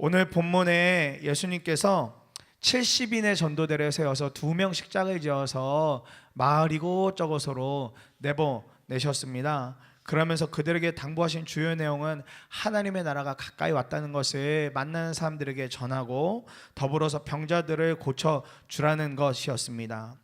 오늘 본문에 예수님께서 70인의 전도대를 세워서 두 명씩 짝을 지어서 마을이고 저곳으로 내보내셨습니다. 그러면서 그들에게 당부하신 주요 내용은 하나님의 나라가 가까이 왔다는 것을 만나는 사람들에게 전하고 더불어서 병자들을 고쳐 주라는 것이었습니다.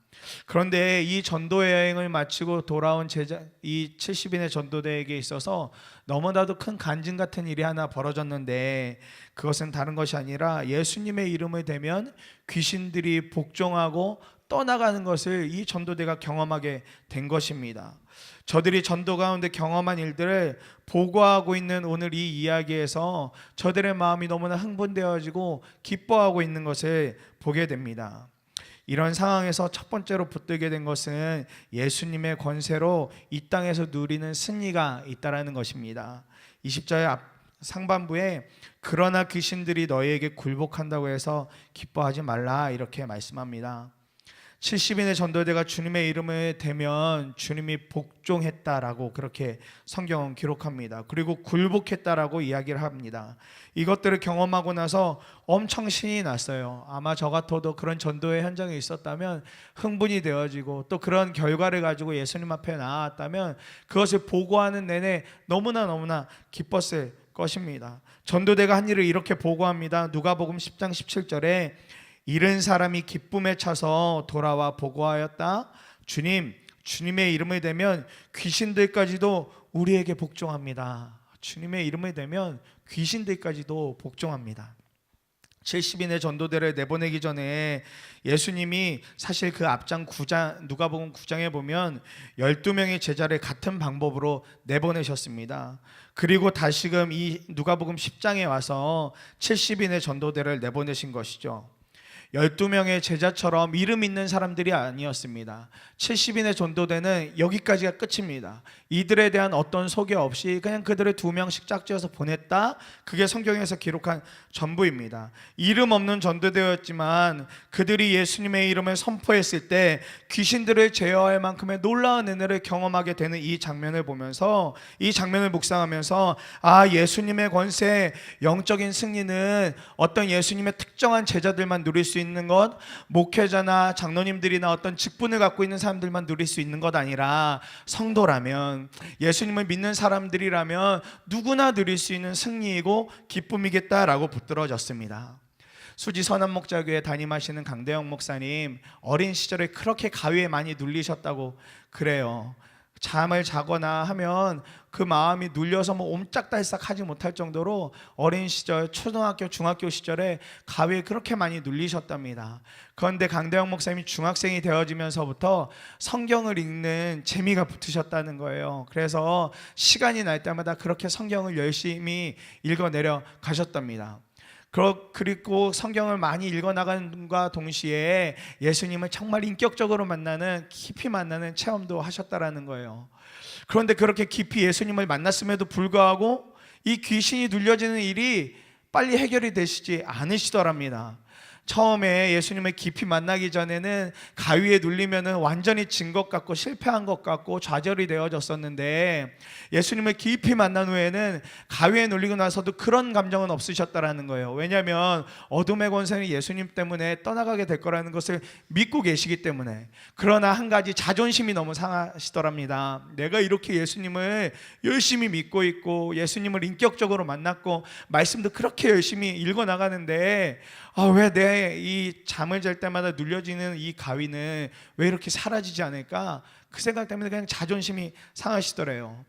그런데 이 전도 여행을 마치고 돌아온 제자 이 70인의 전도대에게 있어서 너무나도 큰 간증 같은 일이 하나 벌어졌는데 그것은 다른 것이 아니라 예수님의 이름을 대면 귀신들이 복종하고 떠나가는 것을 이 전도대가 경험하게 된 것입니다. 저들이 전도 가운데 경험한 일들을 보고하고 있는 오늘 이 이야기에서 저들의 마음이 너무나 흥분되어지고 기뻐하고 있는 것을 보게 됩니다. 이런 상황에서 첫 번째로 붙들게 된 것은 예수님의 권세로 이 땅에서 누리는 승리가 있다라는 것입니다. 20절의 앞 상반부에 그러나 귀신들이 너희에게 굴복한다고 해서 기뻐하지 말라 이렇게 말씀합니다. 70인의 전도대가 주님의 이름을 대면 주님이 복종했다라고 그렇게 성경은 기록합니다. 그리고 굴복했다라고 이야기를 합니다. 이것들을 경험하고 나서 엄청 신이 났어요. 아마 저 같아도 그런 전도의 현장에 있었다면 흥분이 되어지고 또 그런 결과를 가지고 예수님 앞에 나왔다면 그것을 보고하는 내내 너무나 너무나 기뻤을 것입니다. 전도대가 한 일을 이렇게 보고합니다. 누가복음 10장 17절에 잃은 사람이 기쁨에 차서 돌아와 보고하였다. 주님, 주님의 이름을 대면 귀신들까지도 우리에게 복종합니다. 주님의 이름을 대면 귀신들까지도 복종합니다. 70인의 전도대를 내보내기 전에 예수님이 사실 그 앞장 9장 누가복음 9장에 보면 12명의 제자를 같은 방법으로 내보내셨습니다. 그리고 다시금 이 누가복음 10장에 와서 70인의 전도대를 내보내신 것이죠. 12명의 제자처럼 이름 있는 사람들이 아니었습니다. 70인의 전도대는 여기까지가 끝입니다. 이들에 대한 어떤 소개 없이 그냥 그들을 두 명씩 짝지어서 보냈다. 그게 성경에서 기록한 전부입니다. 이름 없는 전도대였지만 그들이 예수님의 이름을 선포했을 때 귀신들을 제어할 만큼의 놀라운 은혜를 경험하게 되는 이 장면을 보면서 이 장면을 묵상하면서 아 예수님의 권세 영적인 승리는 어떤 예수님의 특정한 제자들만 누릴 수 있는 것 목회자나 장로님들이나 어떤 직분을 갖고 있는 사람들만 누릴 수 있는 것 아니라 성도라면 예수님을 믿는 사람들이라면 누구나 누릴 수 있는 승리이고 기쁨이겠다라고 붙들어졌습니다. 수지 선한 목자교회 담임하시는 강대영 목사님 어린 시절에 그렇게 가위에 많이 눌리셨다고 그래요. 잠을 자거나 하면 그 마음이 눌려서 뭐 옴짝달싹 하지 못할 정도로 어린 시절 초등학교 중학교 시절에 가위에 그렇게 많이 눌리셨답니다. 그런데 강대영 목사님이 중학생이 되어지면서부터 성경을 읽는 재미가 붙으셨다는 거예요. 그래서 시간이 날 때마다 그렇게 성경을 열심히 읽어내려 가셨답니다. 그리고 성경을 많이 읽어나간과 동시에 예수님을 정말 인격적으로 만나는 깊이 만나는 체험도 하셨다라는 거예요. 그런데 그렇게 깊이 예수님을 만났음에도 불구하고 이 귀신이 눌려지는 일이 빨리 해결이 되시지 않으시더랍니다. 처음에 예수님을 깊이 만나기 전에는 가위에 눌리면은 완전히 진 것 같고 실패한 것 같고 좌절이 되어졌었는데 예수님을 깊이 만난 후에는 가위에 눌리고 나서도 그런 감정은 없으셨다라는 거예요. 왜냐하면 어둠의 권세는 예수님 때문에 떠나가게 될 거라는 것을 믿고 계시기 때문에. 그러나 한 가지 자존심이 너무 상하시더랍니다. 내가 이렇게 예수님을 열심히 믿고 있고 예수님을 인격적으로 만났고 말씀도 그렇게 열심히 읽어 나가는데 아, 왜내 이 잠을 잘 때마다 눌려지는 이 가위는 왜 이렇게 사라지지 않을까? 그 생각 때문에 그냥 자존심이 상하시더래요.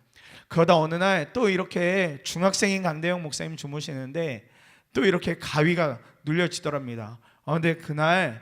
그러다 어느 날 또 이렇게 중학생인 강대영 목사님 주무시는데 또 이렇게 가위가 눌려지더랍니다. 아, 근데 그날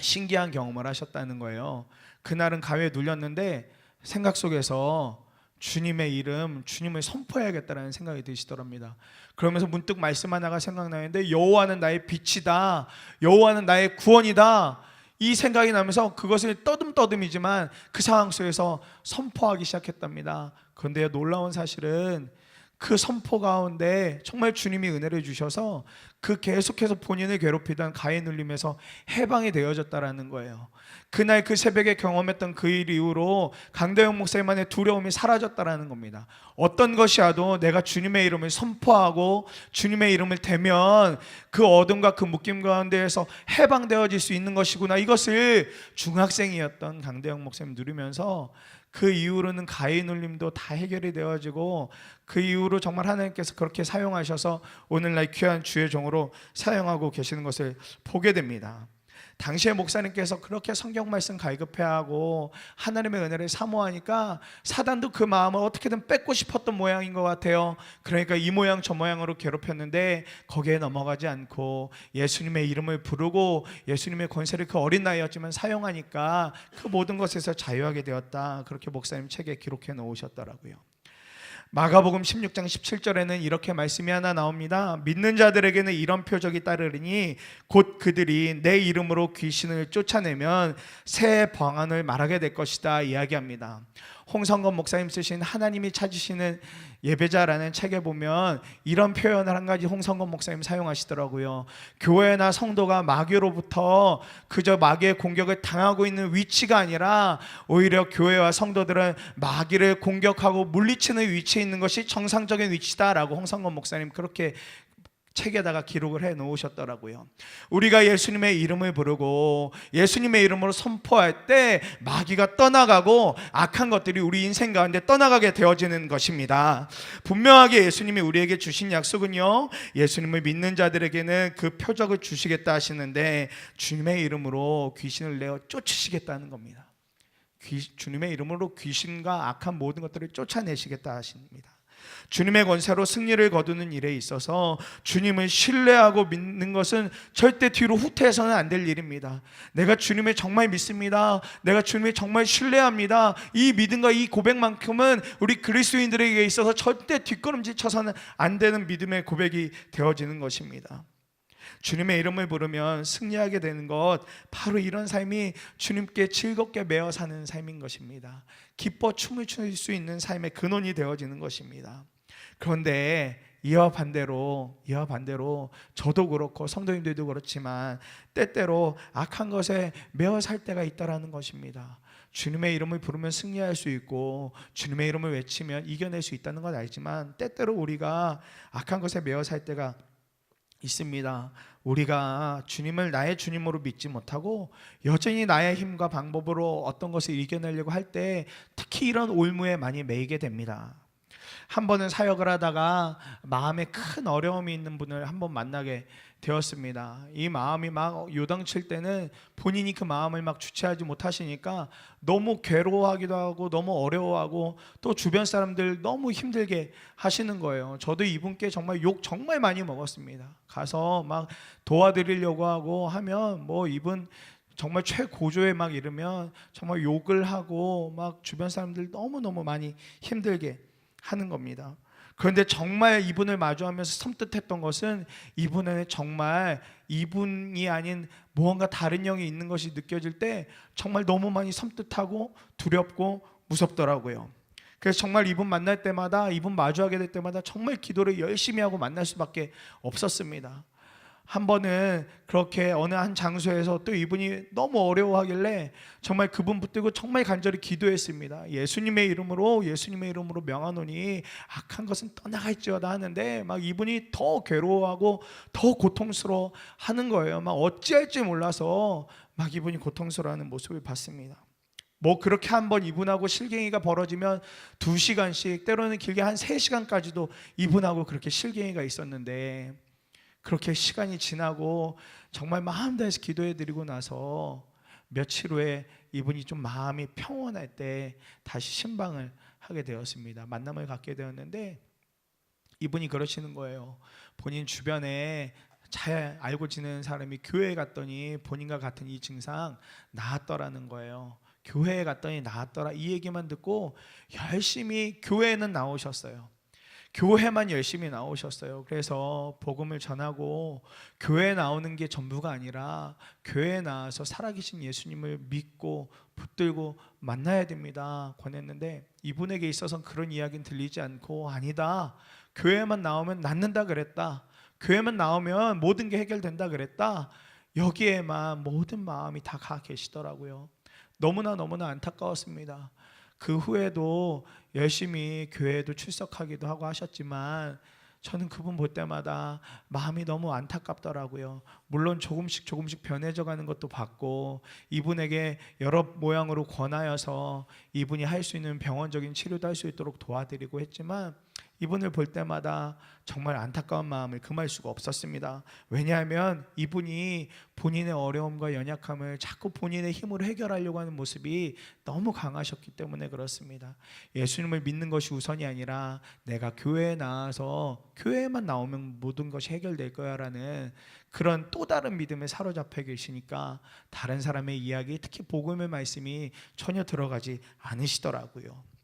신기한 경험을 하셨다는 거예요. 그날은 가위에 눌렸는데 생각 속에서 주님의 이름, 주님을 선포해야겠다라는 생각이 드시더랍니다. 그러면서 문득 말씀 하나가 생각나는데 여호와는 나의 빛이다. 여호와는 나의 구원이다. 이 생각이 나면서 그것을 떠듬떠듬이지만 그 상황 속에서 선포하기 시작했답니다. 그런데 놀라운 사실은 그 선포 가운데 정말 주님이 은혜를 주셔서 그 계속해서 본인을 괴롭히던 가해 눌림에서 해방이 되어졌다라는 거예요. 그날 그 새벽에 경험했던 그 일 이후로 강대영 목사님만의 두려움이 사라졌다라는 겁니다. 어떤 것이라도 내가 주님의 이름을 선포하고 주님의 이름을 대면 그 어둠과 그 묶임 가운데에서 해방되어질 수 있는 것이구나. 이것을 중학생이었던 강대영 목사님 누리면서 그 이후로는 가해 눌림도 다 해결이 되어지고 그 이후로 정말 하나님께서 그렇게 사용하셔서 오늘날 귀한 주의 종으로 사용하고 계시는 것을 보게 됩니다. 당시에 목사님께서 그렇게 성경 말씀 갈급해하고 하나님의 은혜를 사모하니까 사단도 그 마음을 어떻게든 뺏고 싶었던 모양인 것 같아요. 그러니까 이 모양 저 모양으로 괴롭혔는데 거기에 넘어가지 않고 예수님의 이름을 부르고 예수님의 권세를 그 어린 나이였지만 사용하니까 그 모든 것에서 자유하게 되었다. 그렇게 목사님 책에 기록해 놓으셨더라고요. 마가복음 16장 17절에는 이렇게 말씀이 하나 나옵니다. 믿는 자들에게는 이런 표적이 따르리니 곧 그들이 내 이름으로 귀신을 쫓아내면 새 방언을 말하게 될 것이다 이야기합니다. 홍성건 목사님 쓰신 하나님이 찾으시는 예배자라는 책에 보면 이런 표현을 한 가지 홍성건 목사님 사용하시더라고요. 교회나 성도가 마귀로부터 그저 마귀의 공격을 당하고 있는 위치가 아니라 오히려 교회와 성도들은 마귀를 공격하고 물리치는 위치에 있는 것이 정상적인 위치다라고 홍성건 목사님 그렇게 책에다가 기록을 해 놓으셨더라고요. 우리가 예수님의 이름을 부르고 예수님의 이름으로 선포할 때 마귀가 떠나가고 악한 것들이 우리 인생 가운데 떠나가게 되어지는 것입니다. 분명하게 예수님이 우리에게 주신 약속은요. 예수님을 믿는 자들에게는 그 표적을 주시겠다 하시는데 주님의 이름으로 귀신을 내어 쫓으시겠다는 겁니다. 귀, 주님의 이름으로 귀신과 악한 모든 것들을 쫓아내시겠다 하십니다. 주님의 권세로 승리를 거두는 일에 있어서 주님을 신뢰하고 믿는 것은 절대 뒤로 후퇴해서는 안 될 일입니다. 내가 주님을 정말 믿습니다. 내가 주님을 정말 신뢰합니다. 이 믿음과 이 고백만큼은 우리 그리스도인들에게 있어서 절대 뒷걸음질 쳐서는 안 되는 믿음의 고백이 되어지는 것입니다. 주님의 이름을 부르면 승리하게 되는 것 바로 이런 삶이 주님께 즐겁게 매어 사는 삶인 것입니다. 기뻐 춤을 출 수 있는 삶의 근원이 되어지는 것입니다. 그런데 이와 반대로 이와 반대로 저도 그렇고 성도님들도 그렇지만 때때로 악한 것에 매어 살 때가 있다라는 것입니다. 주님의 이름을 부르면 승리할 수 있고 주님의 이름을 외치면 이겨낼 수 있다는 건 알지만 때때로 우리가 악한 것에 매어 살 때가 있습니다. 우리가 주님을 나의 주님으로 믿지 못하고 여전히 나의 힘과 방법으로 어떤 것을 이겨내려고 할 때 특히 이런 올무에 많이 매이게 됩니다. 한 번은 사역을 하다가 마음에 큰 어려움이 있는 분을 한 번 만나게 되었습니다. 이 마음이 막 요당칠 때는 본인이 그 마음을 막 주체하지 못하시니까 너무 괴로워하기도 하고 너무 어려워하고 또 주변 사람들 너무 힘들게 하시는 거예요. 저도 이분께 정말 욕 정말 많이 먹었습니다. 가서 막 도와드리려고 하고 하면 뭐 이분 정말 최고조에 막 이르면 정말 욕을 하고 막 주변 사람들 너무너무 많이 힘들게 하는 겁니다. 그런데 정말 이분을 마주하면서 섬뜩했던 것은 이분은 정말 이분이 아닌 무언가 다른 영이 있는 것이 느껴질 때 정말 너무 많이 섬뜩하고 두렵고 무섭더라고요. 그래서 정말 이분 만날 때마다 이분 마주하게 될 때마다 정말 기도를 열심히 하고 만날 수밖에 없었습니다. 한 번은 그렇게 어느 한 장소에서 또 이분이 너무 어려워하길래 정말 그분 붙들고 정말 간절히 기도했습니다. 예수님의 이름으로 예수님의 이름으로 명하노니 악한 것은 떠나갈지어다 하는데 막 이분이 더 괴로워하고 더 고통스러워 하는 거예요. 막 어찌할지 몰라서 막 이분이 고통스러워하는 모습을 봤습니다. 뭐 그렇게 한번 이분하고 실갱이가 벌어지면 두 시간씩 때로는 길게 한세 시간까지도 이분하고 그렇게 실갱이가 있었는데 그렇게 시간이 지나고 정말 마음 다해서 기도해 드리고 나서 며칠 후에 이분이 좀 마음이 평온할 때 다시 신방을 하게 되었습니다. 만남을 갖게 되었는데 이분이 그러시는 거예요. 본인 주변에 잘 알고 지내는 사람이 교회에 갔더니 본인과 같은 이 증상 나았더라는 거예요. 교회에 갔더니 나았더라 이 얘기만 듣고 열심히 교회에는 나오셨어요. 교회만 열심히 나오셨어요. 그래서 복음을 전하고 교회 나오는 게 전부가 아니라 교회에 나와서 살아계신 예수님을 믿고 붙들고 만나야 됩니다. 권했는데 이분에게 있어서는 그런 이야기는 들리지 않고 아니다. 교회만 나오면 낫는다 그랬다. 교회만 나오면 모든 게 해결된다 그랬다. 여기에만 모든 마음이 다 가 계시더라고요. 너무나 너무나 안타까웠습니다. 그 후에도 열심히 교회에도 출석하기도 하고 하셨지만 저는 그분 볼 때마다 마음이 너무 안타깝더라고요. 물론 조금씩 조금씩 변해져 가는 것도 봤고 이분에게 여러 모양으로 권하여서 이분이 할 수 있는 병원적인 치료도 할 수 있도록 도와드리고 했지만 이분을 볼 때마다 정말 안타까운 마음을 금할 수가 없었습니다. 왜냐하면 이분이 본인의 어려움과 연약함을 자꾸 본인의 힘으로 해결하려고 하는 모습이 너무 강하셨기 때문에 그렇습니다. 예수님을 믿는 것이 우선이 아니라 내가 교회에 나와서 교회에만 나오면 모든 것이 해결될 거야라는 그런 또 다른 믿음에 사로잡혀 계시니까 다른 사람의 이야기, 특히 복음의 말씀이 전혀 들어가지 않으시더라고요.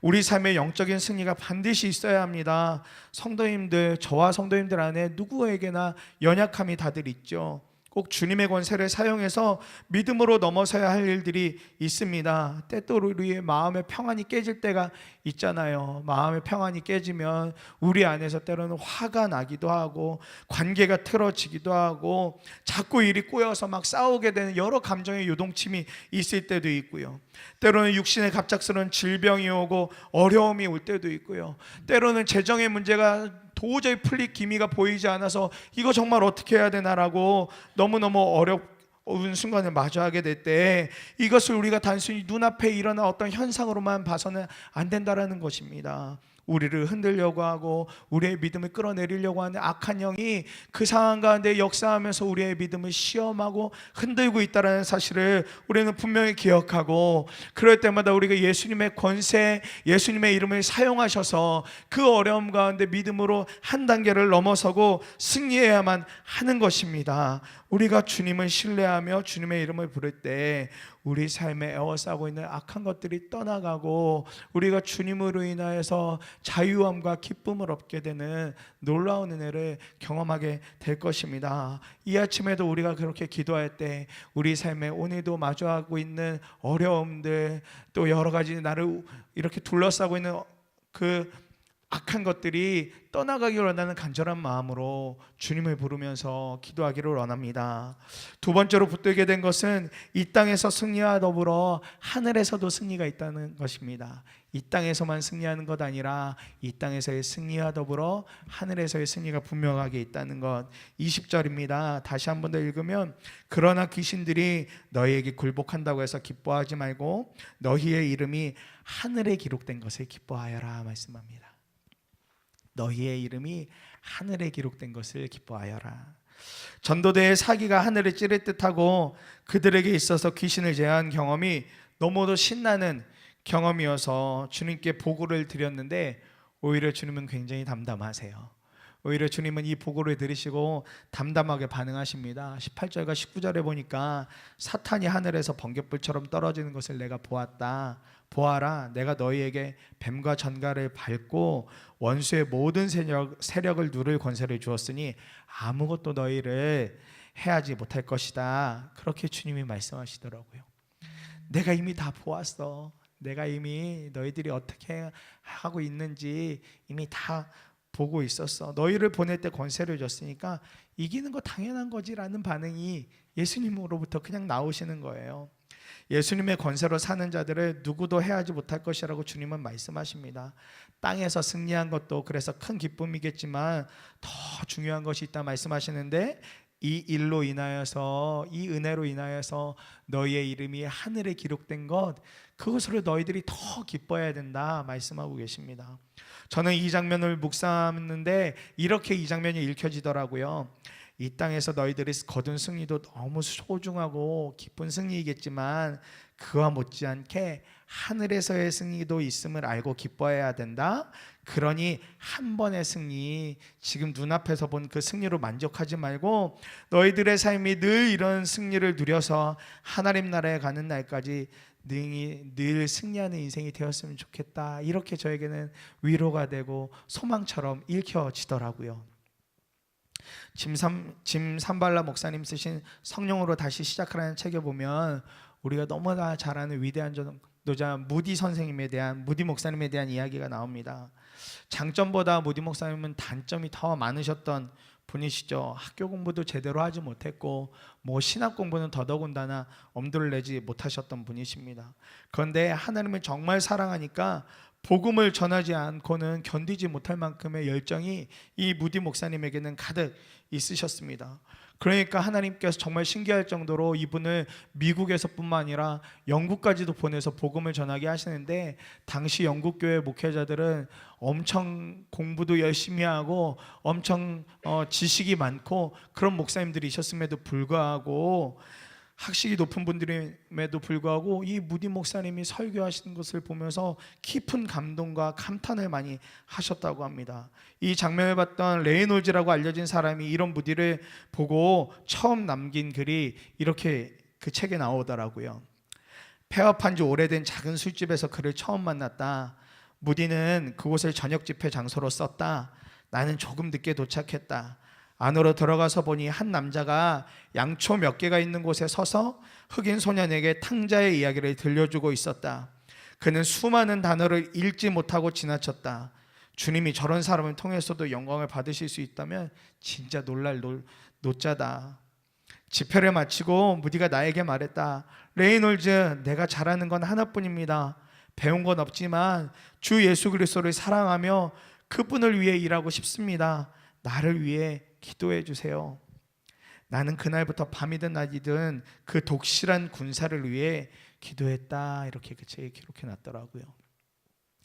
우리 삶의 영적인 승리가 반드시 있어야 합니다. 성도님들, 저와 성도님들 안에 누구에게나 연약함이 다들 있죠. 꼭 주님의 권세를 사용해서 믿음으로 넘어서야 할 일들이 있습니다. 때때로 우리의 마음의 평안이 깨질 때가 있잖아요. 마음의 평안이 깨지면 우리 안에서 때로는 화가 나기도 하고 관계가 틀어지기도 하고 자꾸 일이 꼬여서 막 싸우게 되는 여러 감정의 요동침이 있을 때도 있고요. 때로는 육신의 갑작스러운 질병이 오고 어려움이 올 때도 있고요. 때로는 재정의 문제가 도저히 풀릴 기미가 보이지 않아서 이거 정말 어떻게 해야 되나라고 너무너무 어려운 순간을 마주하게 될 때 이것을 우리가 단순히 눈앞에 일어난 어떤 현상으로만 봐서는 안 된다라는 것입니다. 우리를 흔들려고 하고 우리의 믿음을 끌어내리려고 하는 악한 영이 그 상황 가운데 역사하면서 우리의 믿음을 시험하고 흔들고 있다는 사실을 우리는 분명히 기억하고 그럴 때마다 우리가 예수님의 권세, 예수님의 이름을 사용하셔서 그 어려움 가운데 믿음으로 한 단계를 넘어서고 승리해야만 하는 것입니다. 우리가 주님을 신뢰하며 주님의 이름을 부를 때 우리 삶에 에워싸고 있는 악한 것들이 떠나가고 우리가 주님으로 인하여서 자유함과 기쁨을 얻게 되는 놀라운 은혜를 경험하게 될 것입니다. 이 아침에도 우리가 그렇게 기도할 때 우리 삶에 오늘도 마주하고 있는 어려움들 또 여러 가지 나를 이렇게 둘러싸고 있는 그 악한 것들이 떠나가기를 원하는 간절한 마음으로 주님을 부르면서 기도하기를 원합니다. 두 번째로 붙들게 된 것은 이 땅에서 승리와 더불어 하늘에서도 승리가 있다는 것입니다. 이 땅에서만 승리하는 것 아니라 이 땅에서의 승리와 더불어 하늘에서의 승리가 분명하게 있다는 것. 20절입니다. 다시 한 번 더 읽으면 그러나 귀신들이 너희에게 굴복한다고 해서 기뻐하지 말고 너희의 이름이 하늘에 기록된 것을 기뻐하여라 말씀합니다. 너희의 이름이 하늘에 기록된 것을 기뻐하여라. 전도대의 사기가 하늘을 찌를 듯하고 그들에게 있어서 귀신을 제한 경험이 너무도 신나는 경험이어서 주님께 보고를 드렸는데 오히려 주님은 굉장히 담담하세요. 오히려 주님은 이 보고를 들으시고 담담하게 반응하십니다. 18절과 19절에 보니까 사탄이 하늘에서 번갯불처럼 떨어지는 것을 내가 보았다. 보아라, 내가 너희에게 뱀과 전갈을 밟고 원수의 모든 세력, 세력을 누를 권세를 주었으니 아무것도 너희를 해하지 못할 것이다. 그렇게 주님이 말씀하시더라고요. 내가 이미 다 보았어. 내가 이미 너희들이 어떻게 하고 있는지 이미 다 보고 있었어. 너희를 보낼 때 권세를 줬으니까 이기는 거 당연한 거지라는 반응이 예수님으로부터 그냥 나오시는 거예요. 예수님의 권세로 사는 자들을 누구도 해하지 못할 것이라고 주님은 말씀하십니다. 땅에서 승리한 것도 그래서 큰 기쁨이겠지만 더 중요한 것이 있다 말씀하시는데 이 일로 인하여서 이 은혜로 인하여서 너희의 이름이 하늘에 기록된 것 그것으로 너희들이 더 기뻐해야 된다 말씀하고 계십니다. 저는 이 장면을 묵상하는데 이렇게 이 장면이 읽혀지더라고요. 이 땅에서 너희들이 거둔 승리도 너무 소중하고 기쁜 승리이겠지만 그와 못지않게 하늘에서의 승리도 있음을 알고 기뻐해야 된다. 그러니 한 번의 승리, 지금 눈앞에서 본 그 승리로 만족하지 말고 너희들의 삶이 늘 이런 승리를 누려서 하나님 나라에 가는 날까지 능히 늘 승리하는 인생이 되었으면 좋겠다. 이렇게 저에게는 위로가 되고 소망처럼 읽혀지더라고요. 짐삼 짐 삼발라 목사님 쓰신 성령으로 다시 시작하라는 책에 보면 우리가 너무나 잘 아는 위대한 전도자 무디 선생님에 대한 무디 목사님에 대한 이야기가 나옵니다. 장점보다 무디 목사님은 단점이 더 많으셨던 분이시죠. 학교 공부도 제대로 하지 못했고 뭐 신학 공부는 더더군다나 엄두를 내지 못하셨던 분이십니다. 그런데 하나님을 정말 사랑하니까 복음을 전하지 않고는 견디지 못할 만큼의 열정이 이 무디 목사님에게는 가득 있으셨습니다. 그러니까 하나님께서 정말 신기할 정도로 이분을 미국에서뿐만 아니라 영국까지도 보내서 복음을 전하게 하시는데 당시 영국 교회 목회자들은 엄청 공부도 열심히 하고 엄청 어, 지식이 많고 그런 목사님들이셨음에도 불구하고 학식이 높은 분들임에도 불구하고 이 무디 목사님이 설교하시는 것을 보면서 깊은 감동과 감탄을 많이 하셨다고 합니다. 이 장면을 봤던 레이놀즈라고 알려진 사람이 이런 무디를 보고 처음 남긴 글이 이렇게 그 책에 나오더라고요. 폐업한 지 오래된 작은 술집에서 그를 처음 만났다. 무디는 그곳을 저녁 집회 장소로 썼다. 나는 조금 늦게 도착했다. 안으로 들어가서 보니 한 남자가 양초 몇 개가 있는 곳에 서서 흑인 소년에게 탕자의 이야기를 들려주고 있었다. 그는 수많은 단어를 읽지 못하고 지나쳤다. 주님이 저런 사람을 통해서도 영광을 받으실 수 있다면 진짜 놀랄 놀, 노자다. 집회를 마치고 무디가 나에게 말했다. 레이놀즈, 내가 잘하는 건 하나뿐입니다. 배운 건 없지만 주 예수 그리스도를 사랑하며 그분을 위해 일하고 싶습니다. 나를 위해 기도해 주세요. 나는 그날부터 밤이든 낮이든 그 독실한 군사를 위해 기도했다. 이렇게 그 책에 기록해 놨더라고요.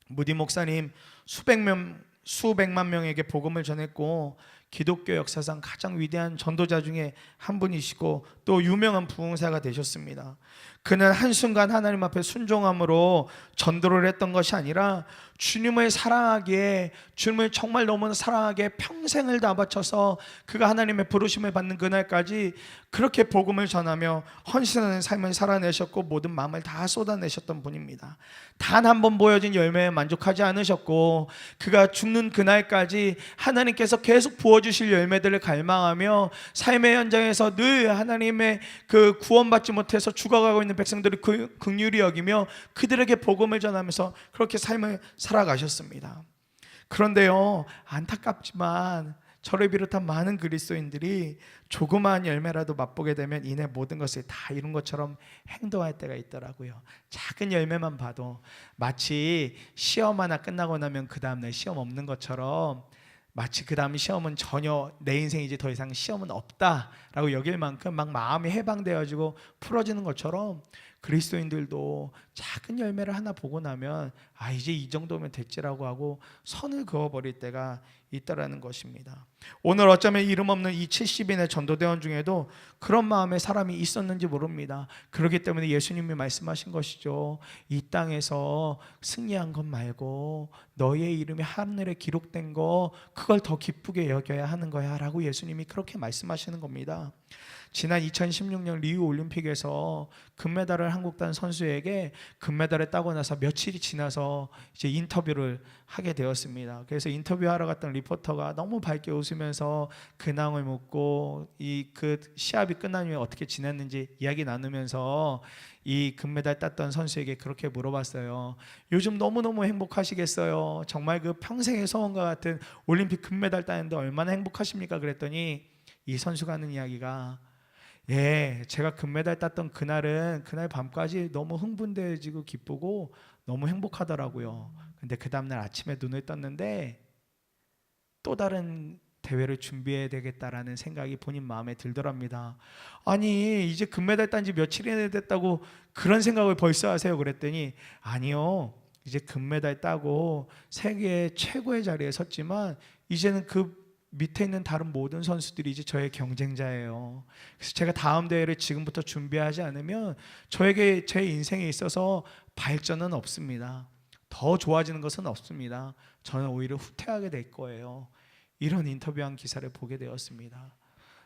무디 목사님 수백 명 수백만 명에게 복음을 전했고 기독교 역사상 가장 위대한 전도자 중에 한 분이시고 또 유명한 부흥사가 되셨습니다. 그는 한순간 하나님 앞에 순종함으로 전도를 했던 것이 아니라 주님을 사랑하기에 주님을 정말 너무나 사랑하기에 평생을 다 바쳐서 그가 하나님의 부르심을 받는 그날까지 그렇게 복음을 전하며 헌신하는 삶을 살아내셨고 모든 마음을 다 쏟아내셨던 분입니다. 단 한 번 보여진 열매에 만족하지 않으셨고 그가 죽는 그날까지 하나님께서 계속 부어주실 열매들을 갈망하며 삶의 현장에서 늘 하나님의 그 구원받지 못해서 죽어가고 있는 백성들을 그 극률이 여기며 그들에게 복음을 전하면서 그렇게 삶을 살아가셨습니다. 그런데요 안타깝지만 저를 비롯한 많은 그리스도인들이 조그마한 열매라도 맛보게 되면 이내 모든 것을 다 이룬 것처럼 행동할 때가 있더라고요. 작은 열매만 봐도 마치 시험 하나 끝나고 나면 그 다음날 시험 없는 것처럼 마치 그 다음 시험은 전혀 내 인생이지 더 이상 시험은 없다라고 여길 만큼 막 마음이 해방되어지고 풀어지는 것처럼 그리스도인들도 작은 열매를 하나 보고 나면 아 이제 이 정도면 됐지라고 하고 선을 그어 버릴 때가 있다라는 것입니다. 오늘 어쩌면 이름 없는 이 70인의 전도대원 중에도 그런 마음의 사람이 있었는지 모릅니다. 그렇기 때문에 예수님이 말씀하신 것이죠. 이 땅에서 승리한 것 말고 너의 이름이 하늘에 기록된 거 그걸 더 기쁘게 여겨야 하는 거야라고 예수님이 그렇게 말씀하시는 겁니다. 지난 2016년 리우 올림픽에서 금메달을 한국단 선수에게 금메달을 따고 나서 며칠이 지나서 이제 인터뷰를 하게 되었습니다. 그래서 인터뷰하러 갔던 리포터가 너무 밝게 웃으면서 근황을 묻고 이 그 시합이 끝난 후에 어떻게 지냈는지 이야기 나누면서 이 금메달 땄던 선수에게 그렇게 물어봤어요. 요즘 너무너무 행복하시겠어요. 정말 그 평생의 소원과 같은 올림픽 금메달 따는데 얼마나 행복하십니까? 그랬더니 이 선수가 하는 이야기가 예, 제가 금메달 땄던 그날은 그날 밤까지 너무 흥분되어지고 기쁘고 너무 행복하더라고요. 근데 그 다음날 아침에 눈을 떴는데 또 다른 대회를 준비해야 되겠다라는 생각이 본인 마음에 들더랍니다. 아니 이제 금메달 딴 지 며칠이나 됐다고 그런 생각을 벌써 하세요? 그랬더니 아니요. 이제 금메달 따고 세계 최고의 자리에 섰지만 이제는 그 밑에 있는 다른 모든 선수들이 이제 저의 경쟁자예요. 그래서 제가 다음 대회를 지금부터 준비하지 않으면 저에게 제 인생에 있어서 발전은 없습니다. 더 좋아지는 것은 없습니다. 저는 오히려 후퇴하게 될 거예요. 이런 인터뷰한 기사를 보게 되었습니다.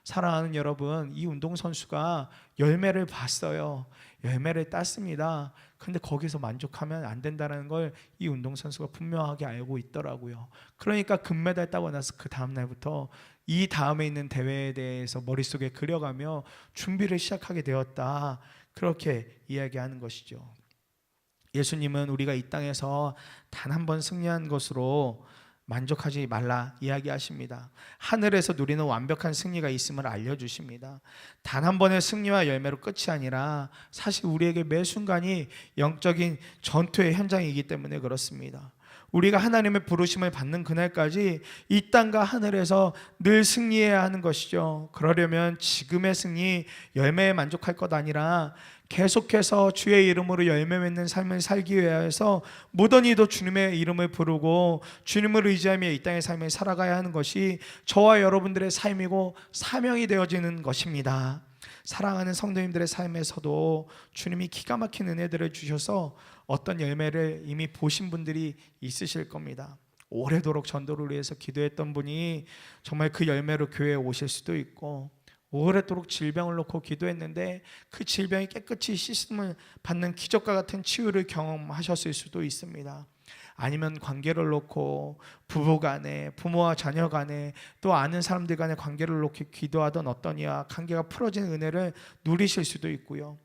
사랑하는 여러분, 이 운동선수가 열매를 봤어요. 열매를 땄습니다. 근데 거기서 만족하면 안 된다는 걸 이 운동선수가 분명하게 알고 있더라고요. 그러니까 금메달 따고 나서 그 다음날부터 이 다음에 있는 대회에 대해서 머릿속에 그려가며 준비를 시작하게 되었다. 그렇게 이야기하는 것이죠. 예수님은 우리가 이 땅에서 단 한 번 승리한 것으로 만족하지 말라 이야기하십니다. 하늘에서 누리는 완벽한 승리가 있음을 알려주십니다. 단 한 번의 승리와 열매로 끝이 아니라 사실 우리에게 매 순간이 영적인 전투의 현장이기 때문에 그렇습니다. 우리가 하나님의 부르심을 받는 그날까지 이 땅과 하늘에서 늘 승리해야 하는 것이죠. 그러려면 지금의 승리, 열매에 만족할 것 아니라 계속해서 주의 이름으로 열매 맺는 삶을 살기 위해서 무던히도 주님의 이름을 부르고 주님을 의지하며 이 땅의 삶을 살아가야 하는 것이 저와 여러분들의 삶이고 사명이 되어지는 것입니다. 사랑하는 성도님들의 삶에서도 주님이 기가 막힌 은혜들을 주셔서 어떤 열매를 이미 보신 분들이 있으실 겁니다. 오래도록 전도를 위해서 기도했던 분이 정말 그 열매로 교회에 오실 수도 있고 오래도록 질병을 놓고 기도했는데 그 질병이 깨끗이 씻음을 받는 기적과 같은 치유를 경험하셨을 수도 있습니다. 아니면 관계를 놓고 부부 간에 부모와 자녀 간에 또 아는 사람들 간의 관계를 놓고 기도하던 어떤 이와 관계가 풀어지는 은혜를 누리실 수도 있고요.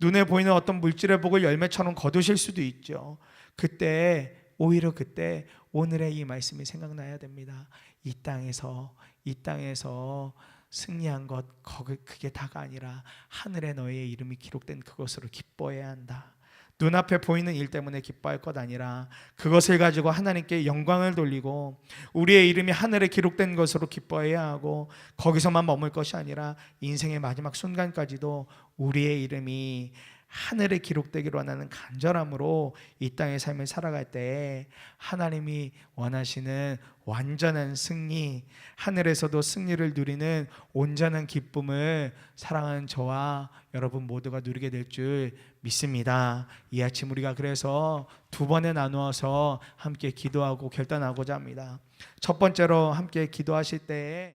눈에 보이는 어떤 물질의 복을 열매처럼 거두실 수도 있죠. 그때 오히려 그때 오늘의 이 말씀이 생각나야 됩니다. 이 땅에서 이 땅에서 승리한 것 그게 다가 아니라 하늘에 너의 이름이 기록된 그것으로 기뻐해야 한다. 눈앞에 보이는 일 때문에 기뻐할 것 아니라 그것을 가지고 하나님께 영광을 돌리고 우리의 이름이 하늘에 기록된 것으로 기뻐해야 하고 거기서만 머물 것이 아니라 인생의 마지막 순간까지도 우리의 이름이 하늘에 기록되기로 하는 간절함으로 이 땅의 삶을 살아갈 때 하나님이 원하시는 완전한 승리, 하늘에서도 승리를 누리는 온전한 기쁨을 사랑하는 저와 여러분 모두가 누리게 될 줄 믿습니다. 이 아침 우리가 그래서 두 번에 나누어서 함께 기도하고 결단하고자 합니다. 첫 번째로 함께 기도하실 때에